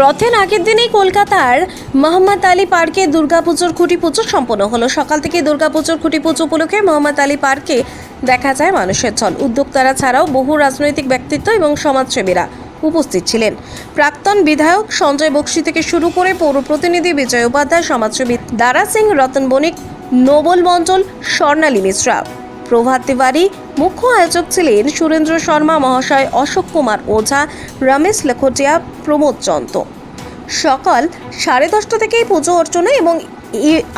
রথের আগের দিনেই কলকাতার মোহাম্মদ আলী পার্কে দুর্গাপুজোর খুঁটি পুজো সম্পন্ন হলো। সকাল থেকে দুর্গাপুজোর খুঁটি পুজো উপলক্ষে মোহাম্মদ আলী পার্কে দেখা যায় মানুষের ছল। উদ্যোক্তারা ছাড়াও বহু রাজনৈতিক ব্যক্তিত্ব এবং সমাজসেবীরা উপস্থিত ছিলেন। প্রাক্তন বিধায়ক সঞ্জয় বক্সি থেকে শুরু করে পৌর প্রতিনিধি বিজয় উপাধ্যায়, সমাজসেবী দারা সিং, রতন বণিক, নোবল মণ্ডল, স্বর্ণালী মিশ্রা। প্রভাত তিওয়ারি মুখ্য আয়োজক ছিলেন সুরেন্দ্র শর্মা, মহাশয় অশোক কুমার ওঝা, রমেশ লেখটিয়া, প্রমোদ চন্ত সকাল সাড়ে দশটা থেকেই পুজো অর্চনা এবং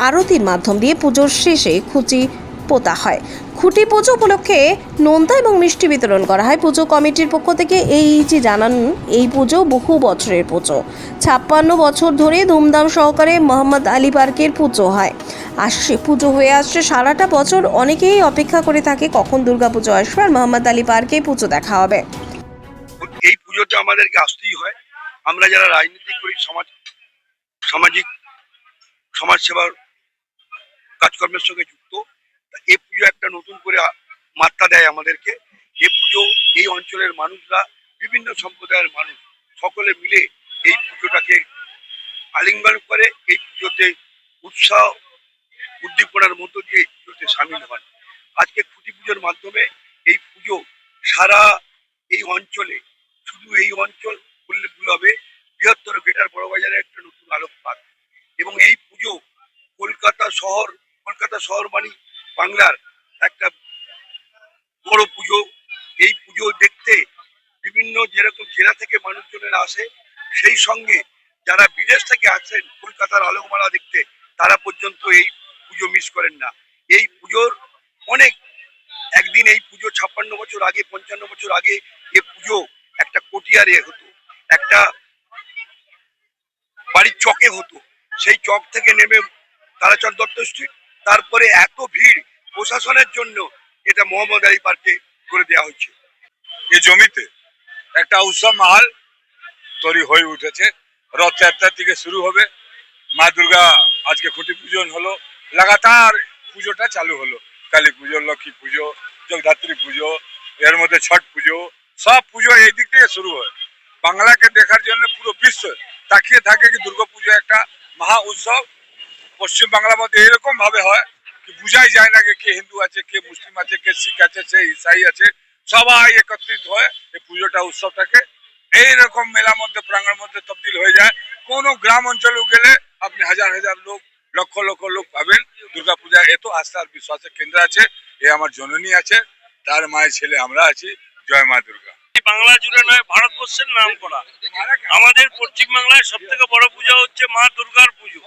আরতির মাধ্যম দিয়ে পুজোর শেষে খুঁটি পোতা হয়। খুঁটি পুজো উপলক্ষে নোনতা এবং মিষ্টি বিতরণ করা হয়। পুজো কমিটির পক্ষ থেকে এই যে জানান, এই পুজো বহু বছরের পুজো। ছাপ্পান্ন বছর ধরে ধুমধাম সহকারে মোহাম্মদ আলী পার্কের পুজো হয়। আসছে, পুজো হয়ে আসছে সারাটা বছর। অনেকেই অপেক্ষা করে থাকে কখন দুর্গাপুজো আসবে আর মোহাম্মদ আলী পার্কে পুজো দেখা হবে। এই পুজোটা আমাদেরকে আসতেই হয়। আমরা যারা রাজনীতি করি, সমাজ, সামাজিক, সমাজসেবার কাজকর্মের সঙ্গে যুক্ত এই পুজো একটা নতুন করে মাত্রা দেয় আমাদেরকে এই পুজো এই অঞ্চলের মানুষরা, বিভিন্ন সম্প্রদায়ের মানুষ সকলে মিলে এই পুজোটাকে আলিঙ্গন করে, এই পুজোতে উৎসাহ উদ্দীপনার মধ্য দিয়ে এই পুজোতে সামিল হন। আজকে খুঁটি পুজোর মাধ্যমে এই পুজো সারা এই অঞ্চলে, শুধু এই অঞ্চল করলে ভুল হবে, বৃহত্তর গ্রেটার বড়বাজারে একটা নতুন আলোকপাত। এবং এই পুজো কলকাতা শহর কলকাতা শহর মানে বাংলার একটা বড় পুজো। এই পুজো দেখতে বিভিন্ন যেরকম জেলা থেকে মানুষজনেরা আসে, সেই সঙ্গে যারা বিদেশ থেকে আসেন কলকাতার আলোকমালা দেখতে, তারা পর্যন্ত এই পুজো মিস করেন না। এই পুজোর অনেক, একদিন এই পুজো ছাপ্পান্ন বছর আগে, পঞ্চান্ন বছর আগে এ পুজো একটা কটিয়ারে হতো। একটা বাড়ির চকে হতো। সেই চক থেকে নেমে তারাচর দত্ত স্ট্রিট তারপরে এত ভিড় প্রশাসনের জন্য এটা মোহাম্মদ আলী পার্কে করে দেওয়া হচ্ছে এই জমিতে একটা উৎসব মাহাল তৈরি হয়ে উঠেছে। রথযাত্রা থেকে শুরু হবে। মা দুর্গা আজকে খুঁটি পূজন হলো। লাগাতার পুজোটা চালু হলো। কালী পুজো, লক্ষ্মী পুজো, জগদ্ধাত্রী পুজো, এর মধ্যে ছট পুজো, সব পুজো এই দিক থেকে শুরু হয়। বাংলাকে দেখার জন্য পুরো বিশ্ব তাকিয়ে থাকে কি দুর্গা পুজো একটা মহা উৎসব। পশ্চিম বাংলার মধ্যে এরকম ভাবে হয় বুঝাই যায় না কে হিন্দু আছে কে মুসলিম আছে কে শিখ আছে সে ইসাই আছে সবাই একত্রিত হয়ে এই পুজোটা উৎসবটাকে এইরকম মেলার মধ্যে প্রাঙ্গণের মধ্যে তবদিল হয়ে যায়। কোনো গ্রাম অঞ্চলে গেলে আপনি হাজার হাজার লোক লক্ষ লক্ষ লোক পাবেন। দুর্গা পূজা এত আস্থা আর বিশ্বাসের কেন্দ্র আছে। এ আমার জননী আছে তার মায়ের ছেলে আমরা আছি। জয় মা দুর্গা। বাংলা জুড়ে নয় ভারতবর্ষের নাম করা। আমাদের পশ্চিম বাংলায় সব থেকে বড় পূজা হচ্ছে মা দুর্গার পুজো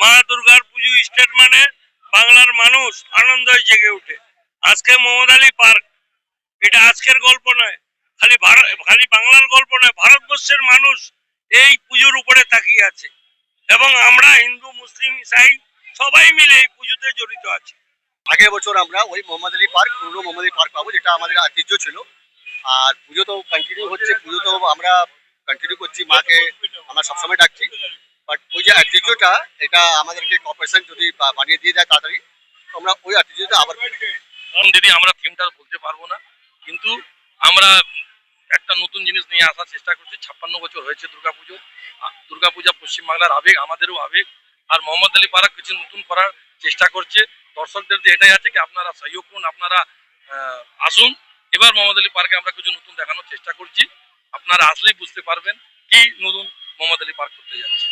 মা দুর্গার পুজো স্টেট মানে বাংলার মানুষ আনন্দে জেগে ওঠে। আজকে মোহাম্মদ আলী পার্ক। এটা আজকের গল্প নয়, খালি ভারত খালি বাংলার গল্প নয়, ভারতবর্ষের মানুষ এই পুজোর উপরে তাকিয়ে আছে। এবং আমরা হিন্দু, মুসলিম, ইসাই সবাই মিলে এই পুজোতে জড়িত আছি। আগের বছর আমরা ওই মোহাম্মদ আলী পার্ক, পুরনো মোহাম্মদ আলী পার্ক পাবো, যেটা আমাদের ঐতিহ্য ছিল। আর পুজো তো কন্টিনিউ হচ্ছে, পুজো তো আমরা কন্টিনিউ করছি, মাকে আমরা সবসময় ডাকছি। বাট ওই যে ঐতিহ্যটা এটা আমাদেরকে কর্পোরেশন যদি বানিয়ে দিয়ে দেয় তাড়াতাড়ি আমরা ওই ঐতিহ্যটা আবার কারণ দিদি, আমরা থিমটা বলতে পারব না, কিন্তু আমরা একটা নতুন জিনিস নিয়ে আসার চেষ্টা করছি। ছাপ্পান্ন বছর হয়েছে দুর্গাপুজো। দুর্গাপূজা পশ্চিমবাংলার আবেগ, আমাদেরও আবেগ। আর মোহাম্মদ আলী পাড়া কিছু নতুন করার চেষ্টা করছে। দর্শকদের যে এটাই আছে কি, আপনারা সহযোগ করুন, আপনারা আসুন। এবার মোহাম্মদ আলী পার্কে আমরা কিছু নতুন দেখানোর চেষ্টা করছি। আপনারা আসলেই বুঝতে পারবেন কি নতুন মোহাম্মদ আলী পার্ক করতে যাচ্ছে।